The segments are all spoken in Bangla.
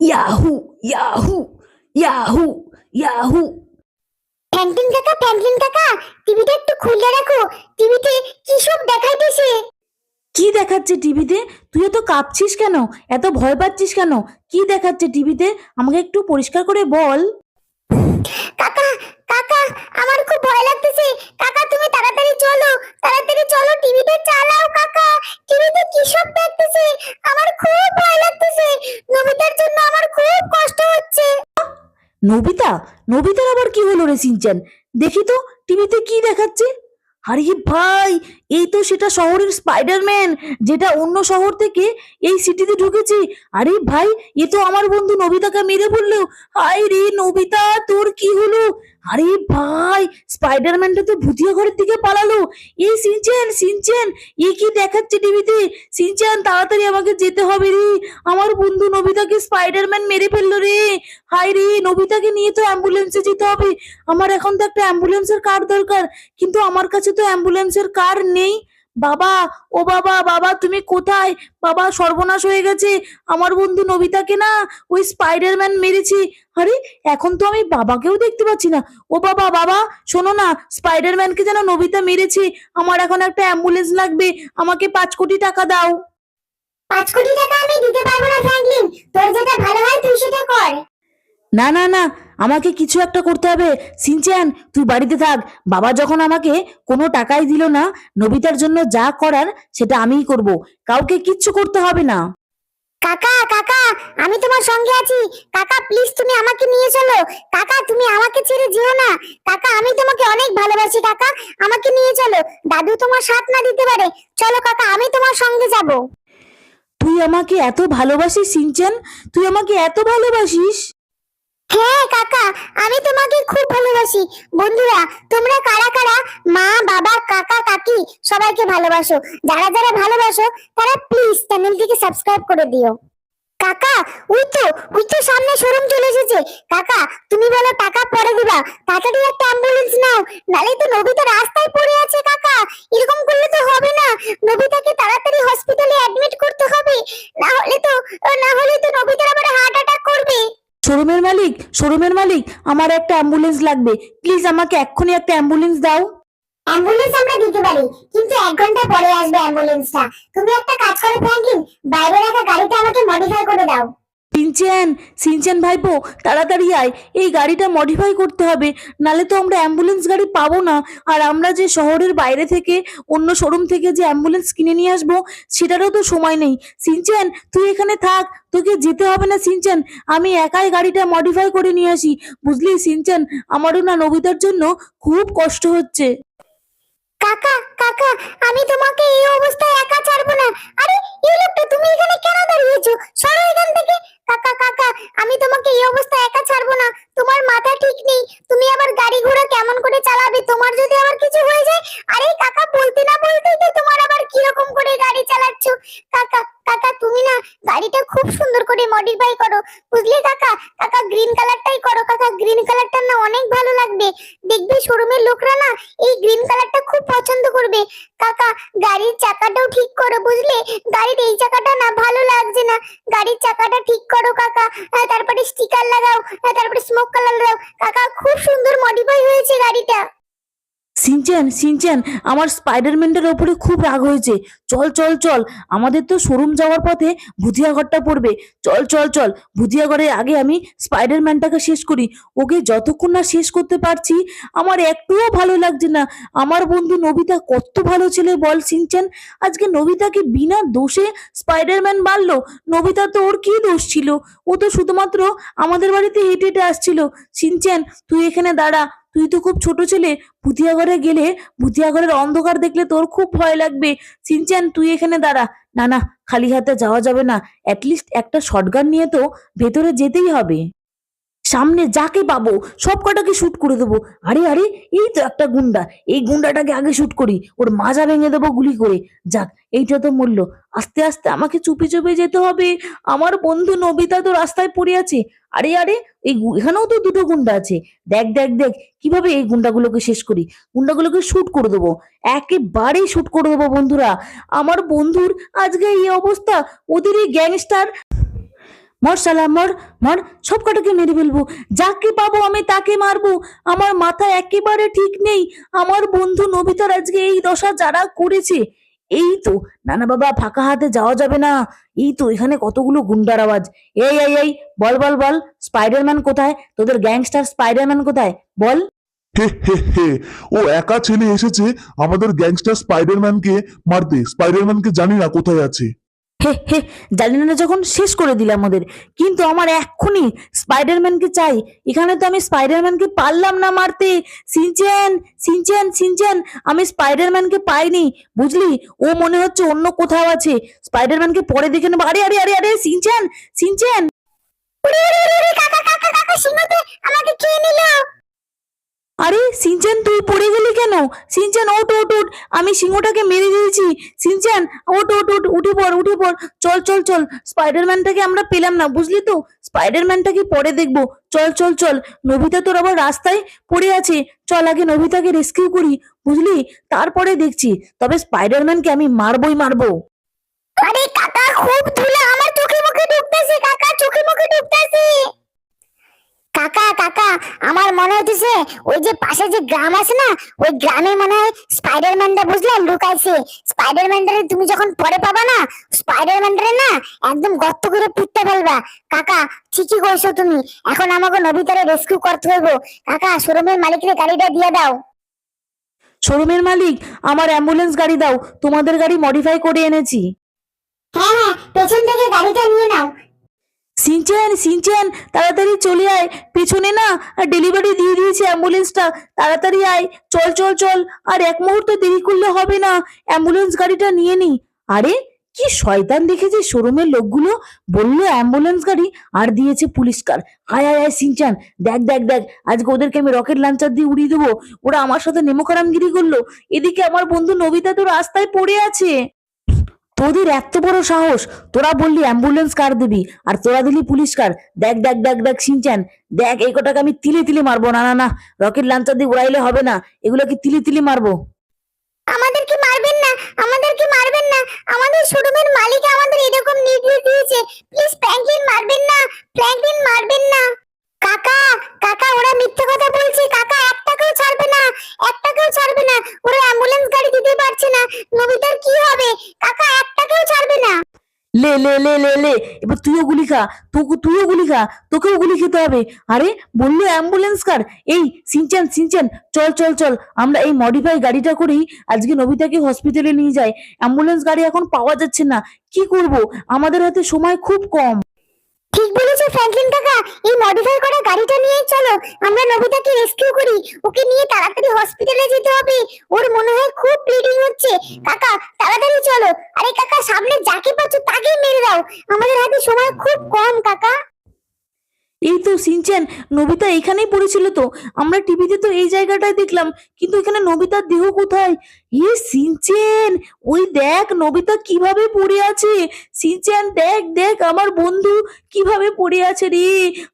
ইয়াহু ইয়াহু ইয়াহু ইয়াহু ফ্যান্টিন কাকা ফ্যান্টিন কাকা টিভিটা একটু খুলে রাখো। টিভিতে কি সব দেখাইতেছে? কি দেখাচ্ছে টিভিতে? তুই এত কাঁপছিস কেন? এত ভয় পাচ্ছিস কেন? কি দেখাচ্ছে টিভিতে? আমাকে একটু পরিষ্কার করে বল। কাকা কাকা, আমার খুব ভয় লাগতেছে। কাকা, তুমি তাড়াতাড়ি চলো তাড়াতাড়ি চলো, টিভিটা চালাও কাকা। টিভিতে কি সব দেখতেছে? আমার খুব ভয় লাগতেছে। নবিতার জন্য আমার খুব কষ্ট হচ্ছে। নবিতা, নবিতার আবার কি হলো রে সিনচান? দেখি তো, টিভিতে কি দেখাচ্ছে? আরে ভাই, এই তো সেটা শহরের স্পাইডারম্যান যেটা অন্য শহর থেকে এই সিটিতে ঢুকেছে। আরে ভাই, এ তো আমার বন্ধু নবিতাকে মেরে বলল। হাই রে নবিতা, তোর কি হলো? আরে ভাই স্পাইডারম্যানটা তো ভুতিয়া ঘরের দিকে পালালো। এই সিনচেন সিনচেন, এ কি দেখাচ্ছে টিভিতে? সিনচেন, তাড়াতাড়ি আমাকে যেতে হবে রে। আমার বন্ধু নবিতাকে স্পাইডারম্যান মেরে ফেলল রে। হাই রে, নবিতাকে নিয়ে তো অ্যাম্বুলেন্সে যেতে হবে। আমার এখন তো একটা অ্যাম্বুলেন্সের কার দরকার, কিন্তু আমার কাছে তো অ্যাম্বুলেন্সের কার নেই। বাবা, ও বাবা বাবা, তুমি কোথায়? বাবা, সর্বনাশ হয়ে গেছে। আমার বন্ধু নবিতাকে না ওই স্পাইডারম্যান মেরেছে। আরে, এখন তো আমি বাবাকেও দেখতে পাচ্ছি না। ও বাবা বাবা, শোনো না, স্পাইডারম্যানকে যেন নবিতা মেরেছে। আমার এখন একটা অ্যাম্বুলেন্স লাগবে। আমাকে পাঁচ কোটি টাকা দাও। পাঁচ কোটি টাকা আমি দিতে পারব না, ফ্র্যাঙ্কলিন। তোর যেটা ভালো হয়, তুই সেটা কর। না না না আমাকে কিছু একটা করতে হবে। সিনচ্যান তুই বাড়িতে থাক। বাবা যখন আমাকে কোনো টাকাই দিল না নবিতার জন্য যা করার সেটা আমিই করব। কাউকে কিচ্ছু করতে হবে না। কাকা কাকা আমি তোমার সঙ্গে আছি। কাকা প্লিজ তুমি আমাকে নিয়ে চলো। কাকা তুমি আমাকে ছেড়ে যেও না। কাকা আমি তোমাকে অনেক ভালোবাসি কাকা। আমাকে নিয়ে চলো। দাদু তোমার সাথ না দিতে পারে। চলো কাকা আমি তোমার সঙ্গে যাব। তুই আমাকে এত ভালোবাসিস সিনচ্যান তুই আমাকে এত ভালোবাসিস? হ্যাঁ কাকা, আমি তোমাকে খুব ভালোবাসি। বন্ধুরা, তোমরা কারা কারা মা, বাবা, কাকা, কাকি সবাইকে ভালোবাসো? যারা যারা ভালোবাসো, তারা প্লিজ চ্যানেলটিকে সাবস্ক্রাইব করে দিও। কাকা, ওই তো ওই তো সামনে শোরুম চলে এসেছে। কাকা, তুমি বলো টাকা পরে দিবা। তাড়াতাড়ি একটা অ্যাম্বুলেন্স নাও। নালে তো নবিতা রাস্তায় পড়ে আছে, কাকা। এরকম করলে তো হবে না। নবিতাকে তাড়াতাড়ি হসপিটালে অ্যাডমিট করতে হবে। না হলে তো, না হলে তো নবিতার আবার হার্ট শোরুমের মালিক শোরুমের মালিক, আমার একটা অ্যাম্বুলেন্স লাগবে। প্লিজ আমাকে এক্ষুনি একটা অ্যাম্বুলেন্স দাও। অ্যাম্বুলেন্স আমরা দিতে পারি, কিন্তু এক ঘণ্টা পরে আসবে অ্যাম্বুলেন্সটা তুমি একটা কাজ করো ফ্র্যাঙ্কলিন বাইরে রাখা গাড়িটা আমাকে মডিফাই করে দাও। সিনচেন সিনচেন ভাইপো, তাড়াতাড়ি আয়। এই গাড়িটা মডিফাই করতে হবে, নালে তো আমরা অ্যাম্বুলেন্স গাড়ি পাবো না। আর আমরা যে শহরের বাইরে থেকে অন্য শোরুম থেকে যে অ্যাম্বুলেন্স কিনে নিয়ে আসব, সেটারও তো সময় নেই। সিনচেন তুই এখানে থাক, তোকে যেতে হবে না সিনচেন আমি একাই গাড়িটা মডিফাই করে নিয়ে আসি। বুঝলি সিনচেন আমারও না নবিতার জন্য খুব কষ্ট হচ্ছে। কাকা কাকা, আমি তোমাকে এই অবস্থায় একা ছাড়বো না। আরে, এই লোকটা তুমি এখানে কেন দাঁড়িয়েছো? সরো এখান থেকে। কাকা কাকা, আমি তোমাকে এই অবস্থায় একা ছাড়বো না। তোমার মাথা ঠিক নেই। তুমি আবার গাড়ি ঘোড়া কেমন করে চালাবে? তোমার যদি আবার কিছু হয়ে যায়, আরে কাকা বলতে না বলতেই তো তোমার আবার কীরকম করে গাড়ি চালাচ্ছ কাকা কাকা তুমি না গাড়িটা খুব সুন্দর করে মডিফাই করো বুঝলে কাকা কাকা গ্রিন কালারটাই করো কাকা গ্রিন কালারটা না অনেক ভালো লাগবে দেখবে শোরুমের লোকরা না এই গ্রিন কালারটা খুব পছন্দ করবে। কাকা, গাড়ির চাকাটাও ঠিক করো বুঝলে? গাড়ির এই চাকাটা না ভালো লাগছে না। গাড়ির চাকাটা ঠিক করো কাকা। তারপরে স্টিকার লাগাও তারপরে স্মোক কালার লাগাও। কাকা, খুব সুন্দর মডিফাই হয়েছে গাড়িটা। সিনচ্যান সিনচ্যান আমার স্পাইডারম্যানটার ওপরে খুব রাগ হয়েছে। চল চল চল, আমাদের তো শোরুম যাওয়ার পথে ভুতিয়াঘরটা পড়বে। চল চল চল ভুতিয়াঘরের আগে আমি স্পাইডারম্যানটাকে শেষ করি। ওকে যতক্ষণ না শেষ করতে পারছি, আমার একটুও ভালো লাগছে না। আমার বন্ধু নবিতা কত ভালো ছেলে বল সিনচ্যান আজকে নবিতাকে বিনা দোষে স্পাইডারম্যান মারলো। নবিতা তো ওর কি দোষ ছিল? ও তো শুধুমাত্র আমাদের বাড়িতে হেঁটে হেঁটে আসছিল। সিনচ্যান তুই এখানে দাঁড়া তুই তো খুব ছোট ছেলে ভুতিয়া ঘরে গেলে ভুতিয়া ঘরের অন্ধকার দেখলে তোর খুব ভয় লাগবে। সিনচ্যান, তুই এখানে দাঁড়া। না না, খালি হাতে যাওয়া যাবে না। অ্যাটলিস্ট একটা শটগান নিয়ে তো ভেতরে যেতেই হবে। সামনে যাকে পাবো সব কটাকে শুট করে দেবো। আরে আরে, এই তো একটা গুন্ডা। এই গুন্ডাটাকে আগে শুট করি, ওর মাজা ভেঙে দেবো গুলি করে। যাক, এইটা তো মূল্য। আস্তে আস্তে আমাকে চুপি, চুপে যেতে হবে। আমার বন্ধু নবিতা তো রাস্তায় পড়ে আছে। আরে আরে, এই এখানেও তো দুটো গুন্ডা আছে। দেখ দেখ দেখ, কীভাবে এই গুন্ডাগুলোকে শেষ করি? গুন্ডাগুলোকে শুট করে দেবো। একেবারেই শুট করে দেবো বন্ধুরা। আমার বন্ধুর আজকে এই অবস্থা। ওদের এই গ্যাংস্টার মর শালা, মর মর সব কটাকে মেরে ফেলব। যাকে পাবো আমি তাকে মারবো। আমার মাথা একেবারে ঠিক নেই। আমার বন্ধু নবিতার আজকে এই দশা যারা করেছে, এই তো না না বাবা, ফাঁকা হাতে যাওয়া যাবে না। এই তো, এখানে কতগুলো গুন্ডার আওয়াজ। এই এই এই, বল বল বল, স্পাইডারম্যান কোথায়? তোদের গ্যাংস্টার স্পাইডারম্যান কোথায়? বল। ও একা ছেলে এসেছে, আমাদের গ্যাংস্টার স্পাইডারম্যানকে মারতে। স্পাইডারম্যানকে জানি না কোথায় আছে। হে হে জানি না যখন শেষ করে দিলাম ওদের। কিন্তু আমার এক্ষুনি স্পাইডারম্যানকে চাই। এখানে তো আমি স্পাইডারম্যানকে পারলাম না মারতে। সিনচেন সিনচেন সিনচেন আমি স্পাইডারম্যানকে পাইনি। বুঝলি? ও মনে হচ্ছে অন্য কোথাও আছে। স্পাইডারম্যানকে পরে দেখে নেব। আরে আরে আরে আরে সিনচেন সিনচেন! আরে সিনচেন তুই পড়ে গেলি? কেন? সিনচেন ওট ওট ওট আমি সিংহটাকে মেরে দিয়েছি। সিনচেন ওট ওট ওট উঠে পড় উঠে পড়। চল চল চল। স্পাইডারম্যানটাকে আমরা পেলাম না, বুঝলি তো? স্পাইডারম্যানটাকে পরে দেখব? চল চল চল। নবিতা তোর আবার রাস্তায় পড়ে আছে। চল আগে নবিতাকে রেস্কিউ করি, বুঝলি? তারপরে দেখছি। তবে স্পাইডারম্যানকে আমি মারবই মারবো। আরে কাকা, খুব ধুলা। আমার চোখে মুখে ঢুকতেছে, কাকা। চোখে মুখে ঢুকতেছে। কাকা কাকা আমার মনে হচ্ছে ওই যে পাশে যে গ্রাম আছে না ওই গ্রামে মনে হয় স্পাইডারম্যানটা বুঝলে লুকাইছে। স্পাইডারম্যানটারে তুমি যখন পরে পাবা না স্পাইডারম্যানটারে না একদম গর্ত করে পুঁততে ফেলবা কাকা ঠিকই কইছো তুমি। এখন আমাকে নবিতারে রেস্কিউ করতে হইব। কাকা শোরুমের মালিকের গাড়িটা দিয়ে দাও। শোরুমের মালিক আমার অ্যাম্বুলেন্স গাড়ি দাও। তোমাদের গাড়ি মডিফাই করে এনেছি। হ্যাঁ হ্যাঁ পেছন থেকে গাড়িটা নিয়ে নাও। সিনচেন সিনচেন, তাড়াতাড়ি চলে আয়। পেছনে না ডেলিভারি দিয়ে দিয়েছে অ্যাম্বুলেন্সটা তাড়াতাড়ি আয়। চল চল চল। আর এক মুহূর্ত দেরি করলে হবে না। অ্যাম্বুলেন্স গাড়িটা নিয়ে নি। আরে, কি শয়তান দেখেছি শোরুমের লোকগুলো? বলল অ্যাম্বুলেন্স গাড়ি আর দিয়েছে পুলিশ কার আয় আয় আয়, সিনচান। দেখ দেখ দেখ। আজকে ওদেরকে আমি রকেট লঞ্চার দিয়ে উড়িয়ে দেবো। ওরা আমার সাথে নেমোকারামগিরি করল। এদিকে আমার বন্ধু নবিতা তো রাস্তায় পড়ে আছে। তোদের এত বড় সাহস? তোরা বললি অ্যাম্বুলেন্স কার দিবি? আর তোরা দিলি পুলিশ কার? দেখ দেখ দেখ দেখ সিনচান দেখ, এই কটাকে আমি তিলে তিলে মারবো। না না না, রকেট লাঞ্চার দিয়ে উড়াইলে হবে না। এগুলোকে তিলে তিলে মারবো? আমাদেরকে মারবেন না? আমাদেরকে মারবেন না? আমাদের শোরুমের মালিক আমাদের এরকম নির্দেশ দিয়েছে। প্লিজ ফ্র্যাঙ্কলিন মারবেন না। ফ্র্যাঙ্কলিন মারবেন না। কাকা কাকা, ওরা মিথ্যে কথা বলছে। কাকা এক টাকাও ছাড়বে না এক টাকাও ছাড়বে না। ওরা অ্যাম্বুলেন্স গাড়ি দিতে পারছে না। নবিতার কি হবে? কাকা এক টাকাও ছাড়বে না। লে লে লে লে লে, এবার তুইও গুলি খা। তোকে, তুইও গুলি খা। তোকেও গুলি খেতে হবে। আরে, বলল অ্যাম্বুলেন্স কার? এই, সিনচান সিনচান, চল চল চল। আমরা এই মডিফাই গাড়িটা করেই আজকে নবিতাকে হসপিটালে নিয়ে যাই। অ্যাম্বুলেন্স গাড়ি এখন পাওয়া যাচ্ছে না। কি করব? আমাদের হাতে সময় খুব কম। ঠিক বলেছ, ফ্র্যাঙ্কলিন কাকা। এই মডিফাই করা গাড়িটা নিয়ে চলো। আমরা নবিতাকে রেস্কিউ করি। ওকে নিয়ে তাড়াতাড়ি হসপিটালে যেতে হবে। ওর মনে হয় খুব ব্লিডিং হচ্ছে। কাকা, তাড়াতাড়ি চলো। আরে কাকা, সামনে যাকে পাচ্ছ তাকেই মেরে দাও। আমাদের হাতে সময় খুব কম, কাকা। এই তো সিনচেন নবিতা এখানেই পড়েছিল তো। আমরা টিভিতে তো এই জায়গাটায় দেখলাম, কিন্তু এখানে নবিতার দেহ কোথায়? এ সিনচেন ওই দেখ নবিতা কীভাবে পড়ে আছে। সিনচেন দেখ দেখ আমার বন্ধু কীভাবে পড়ে আছে রে।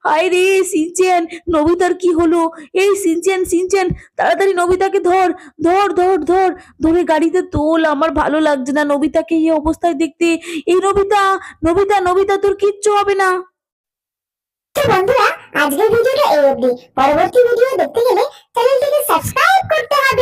হায় রে সিনচেন নবিতার কি হলো? এই সিনচেন সিনচেন তাড়াতাড়ি নবিতাকে ধর ধর ধর ধর। ধরে গাড়িতে তোল, আমার ভালো লাগছে না নবিতাকে এই অবস্থায় দেখতে। এই নবিতা নবিতা নবিতা, তোর কিচ্ছু হবে না। তো বন্ধুরা আজকের ভিডিওটা এই অবধি। পরবর্তী ভিডিও দেখতে গেলে চ্যানেলটিকে সাবস্ক্রাইব করতে হবে।